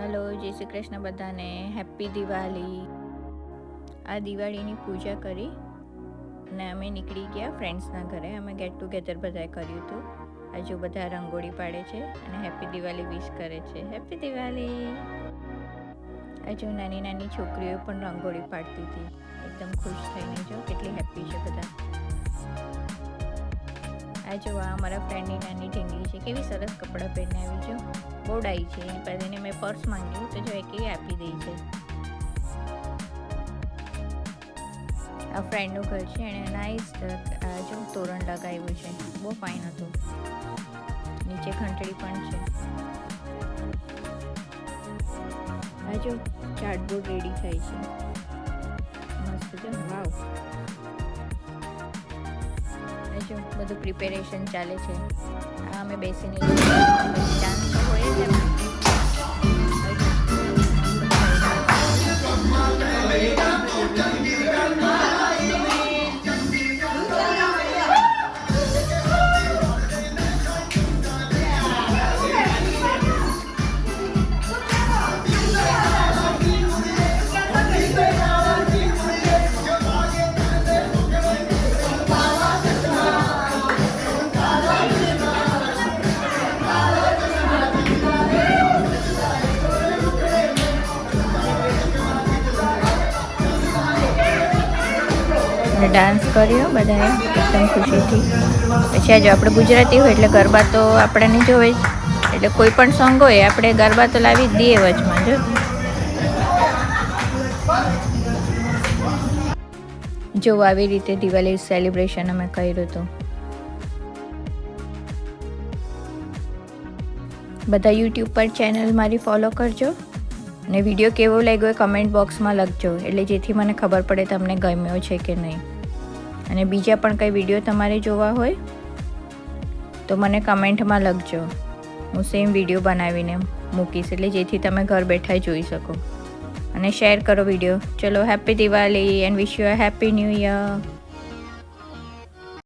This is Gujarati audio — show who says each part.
Speaker 1: હેલો, જય શ્રી કૃષ્ણ બધાને. હેપી દિવાળી. આ દિવાળીની પૂજા કરી અને અમે નીકળી ગયા ફ્રેન્ડ્સના ઘરે. અમે ગેટ ટુગેધર બધાએ કર્યું હતું. આજુ બધા રંગોળી પાડે છે અને હેપી દિવાળી વિશ કરે છે. હેપી દિવાળી. હજુ નાની નાની છોકરીઓ પણ રંગોળી પાડતી હતી. એકદમ ખુશ થઈને જો, કેટલી હેપી છે બધા. આ જો આ અમારા ફ્રેન્ડની નાની ઢીંગલી છે, કેવી સરસ કપડાં પહેરીને આવી છે બહુ ડાઈ છે, એની એને મેં પર્સ માંગ્યું તો જો એ કેવી આપી દઈ છે. આ ફ્રેન્ડનું ઘર છે એણે નાઈસ જો તોરણ લગાવ્યું છે, બહુ ફાઇન હતું. નીચે ઘંટડી પણ છે. આ જો ચાર્ટબોર્ડ રેડી થાય છે. મસ્ત છે, વાવ. આ જો બધું પ્રિપેરેશન ચાલે છે. આ અમે બેસીને ડાન્સ અને ડાન્સ કર્યો બધાએ, એકદમ ખુશીથી. પછી આજે આપણે ગુજરાતી હોય એટલે ગરબા તો આપણને જોવે જ. એટલે કોઈ પણ સોંગ હોય, આપણે ગરબા તો લાવી દઈએ વચમાં, જો. જો આવી રીતે દિવાળી સેલિબ્રેશન અમે કર્યું હતું. બધા યુટ્યુબ પર ચેનલ મારી ફોલો કરજો. અને વીડિયો કેવો લાગ્યો એ કમેન્ટ બોક્સમાં લખજો. એટલે જેથી મને ખબર પડે તમને ગમ્યો છે કે નહીં. અને બીજા પણ કંઈ વીડિયો તમારે જોવા હોય, તો મને કમેન્ટમાં લખજો. હું સેમ વીડિયો બનાવીને મૂકીશ, એટલે જેથી તમે ઘર બેઠા જોઈ શકો. અને શેર કરો વીડિયો. ચલો happy Diwali and wish you happy new year